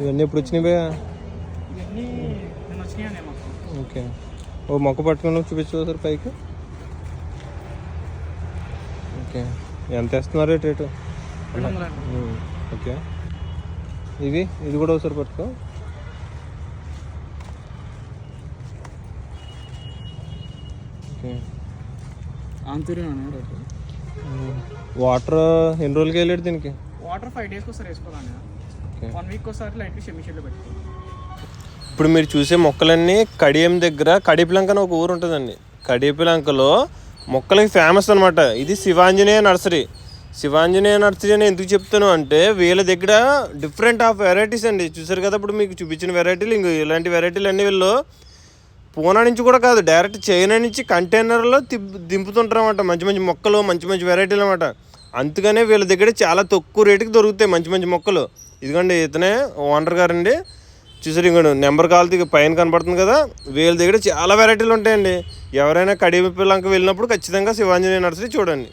ఇవన్నీ ఎప్పుడు వచ్చినాయి ఓకే. ఓ మొక్క పట్టుకుని చూపించు సార్ పైకి. ఓకే. ఎంత వేస్తున్నారు రేటు. ఉమ్, ఓకే. ఇది ఇది కూడా ఒకసారి పట్టుకో. ఓకే. రేటు. వాటర్ ఎన్ని రోజులకి వెళ్ళాడు దీనికి? వాటర్ ఫైవ్ డేస్కి ఒకసారి వేసుకోవాలండి. వన్ వీక్ ఒకసారి లైట్గా ఇప్పుడు మీరు చూసే మొక్కలన్నీ కడియం దగ్గర కడిపిలంక అని ఒక ఊరు ఉంటుందండి. కడిపిలంకలో మొక్కలకి ఫేమస్ అనమాట ఇది శివాంజనేయ నర్సరీ. శివాంజనేయ నర్సరీ అని ఎందుకు చెప్తాను అంటే వీళ్ళ దగ్గర డిఫరెంట్ ఆఫ్ వెరైటీస్ అండి. చూసారు కదా ఇప్పుడు మీకు చూపించిన వెరైటీలు ఇంక ఇలాంటి వెరైటీలు అన్ని వీళ్ళు పూనా నుంచి కూడా కాదు డైరెక్ట్ చైనా నుంచి కంటైనర్లో దింపుతుంటారన్నమాట. మంచి మంచి మొక్కలు మంచి మంచి వెరైటీలు అనమాట అందుకనే వీళ్ళ దగ్గర చాలా తక్కువ రేటుకి దొరుకుతాయి మంచి మంచి మొక్కలు. ఇదిగోండి ఇతనే ఓనర్ గారండి. చూసారు ఇంకోండి నెంబర్ కాల్తీ పైన కనపడుతుంది కదా. వీళ్ళ దగ్గర చాలా వెరైటీలు ఉంటాయండి. ఎవరైనా కడిపిల్లంక వెళ్ళినప్పుడు ఖచ్చితంగా శివాంజనేయ నర్సరీ చూడండి.